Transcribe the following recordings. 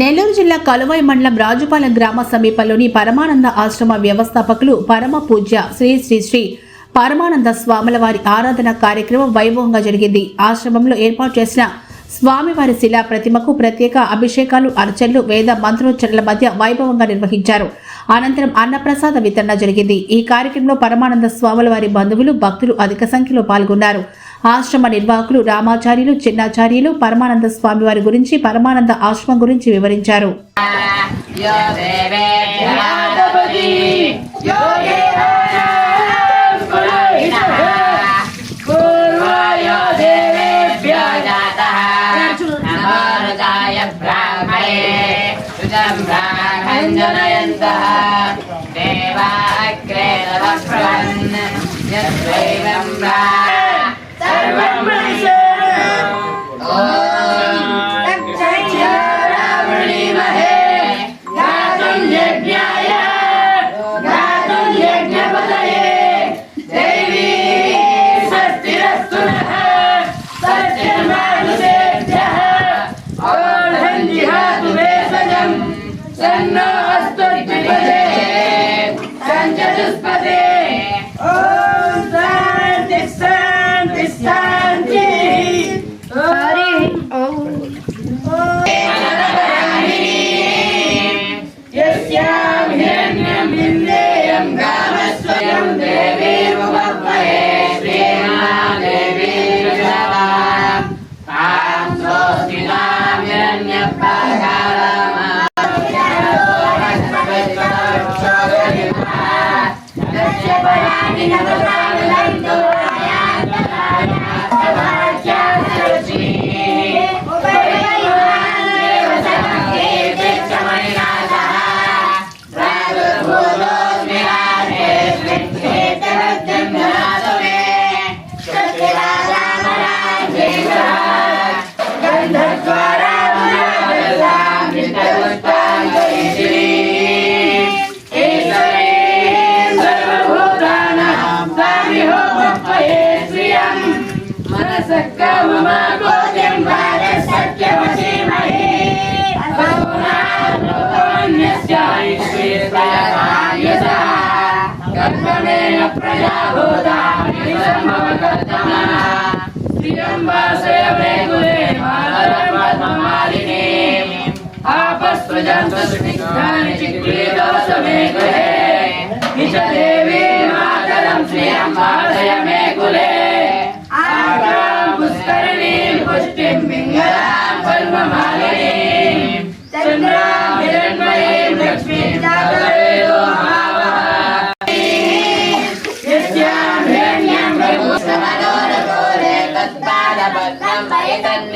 నెల్లూరు జిల్లా కలువై మండలం రాజుపాలెం గ్రామ సమీపంలోని పరమానంద ఆశ్రమ వ్యవస్థాపకులు పరమ పూజ్య శ్రీ శ్రీ శ్రీ పరమానంద స్వాముల వారి ఆరాధన కార్యక్రమం వైభవంగా జరిగింది. ఆశ్రమంలో ఏర్పాటు చేసిన స్వామివారి శిలా ప్రతిమకు ప్రత్యేక అభిషేకాలు అర్చనలు వేద మంత్రోచ్చరణల మధ్య వైభవంగా నిర్వహించారు. అనంతరం అన్నప్రసాద వితరణ జరిగింది. ఈ కార్యక్రమంలో పరమానంద స్వాముల వారి బంధువులు భక్తులు అధిక సంఖ్యలో పాల్గొన్నారు. ఆశ్రమ నిర్వాహకులు రామాచార్యులు చిన్నాచార్యులు పరమానంద స్వామి వారి గురించి పరమానంద ఆశ్రమం గురించి వివరించారు. ब्राह्मणे सुतं ब्राह्मञ्जनयन्तः देवा अग्रे तवप्रवन् यद्वैवं ब्रा सर्वं Aking natatrabalan to प्रजाभूतानि समवकर्तमा त्र्यम्बा सेवे कुले मातरं पद्ममालिनीम् आपस्तुजन्तु स्निग्धानि चिक्रीदोषमे गृहे निज देवी मातरं श्रियम्बादय मे कुले आगां पुष्करिणीं पुष्टिं पिङ्गलां पद्ममालिनीं चन्द्रां हिरण्मयीं लक्ष्मीं जागरे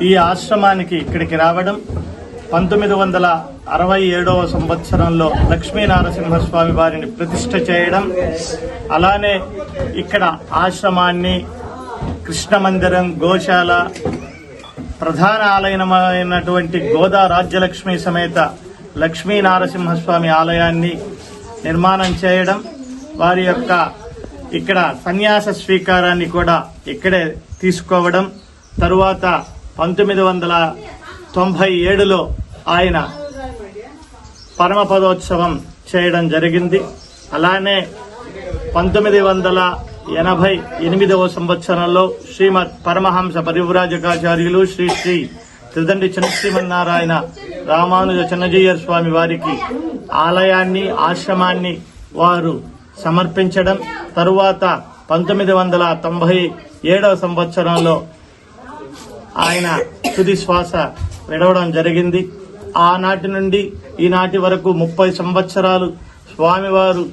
ఈ ఆశ్రమానికి ఇక్కడికి రావడం పంతొమ్మిది వందల అరవై ఏడవ సంవత్సరంలో లక్ష్మీ నారసింహస్వామి వారిని ప్రతిష్ట చేయడం అలానే ఇక్కడ ఆశ్రమాన్ని కృష్ణ మందిరం గోశాల ప్రధాన ఆలయమైనటువంటి గోదా రాజ్యలక్ష్మి సమేత లక్ష్మీ నారసింహస్వామి ఆలయాన్ని నిర్మాణం చేయడం వారి యొక్క ఇక్కడ సన్యాస స్వీకారాన్ని కూడా ఇక్కడే తీసుకోవడం తరువాత పంతొమ్మిది వందల తొంభై ఏడులో ఆయన పరమపదోత్సవం చేయడం జరిగింది. అలానే పంతొమ్మిది వందల ఎనభై ఎనిమిదవ సంవత్సరంలో శ్రీమద్ పరమహంస పరివ్రాజకాచార్యులు శ్రీ శ్రీ త్రిదండి చిన్నశ్రీమన్నారాయణ రామానుజ చిన్నజీయర్ స్వామి వారికి ఆలయాన్ని ఆశ్రమాన్ని వారు సమర్పించడం. తరువాత పంతొమ్మిది వందల తొంభై ఏడవ సంవత్సరంలో ఆయన తుది శ్వాస విడవడం జరిగింది. ఆనాటి నుండి ఈనాటి వరకు ముప్పై సంవత్సరాలు స్వామివారు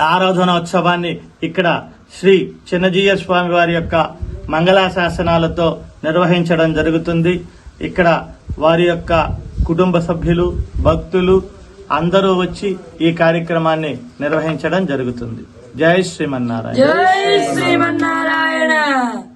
ఆరాధనోత్సవాన్ని ఇక్కడ శ్రీ చిన్నజీయ స్వామి వారి యొక్క మంగళాశాసనాలతో నిర్వహించడం జరుగుతుంది. ఇక్కడ వారి యొక్క కుటుంబ సభ్యులు భక్తులు అందరూ వచ్చి ఈ కార్యక్రమాన్ని నిర్వహించడం జరుగుతుంది. జై శ్రీమన్నారాయణ జై శ్రీమన్నారాయణ. జై శ్రీమన్నారాయణ.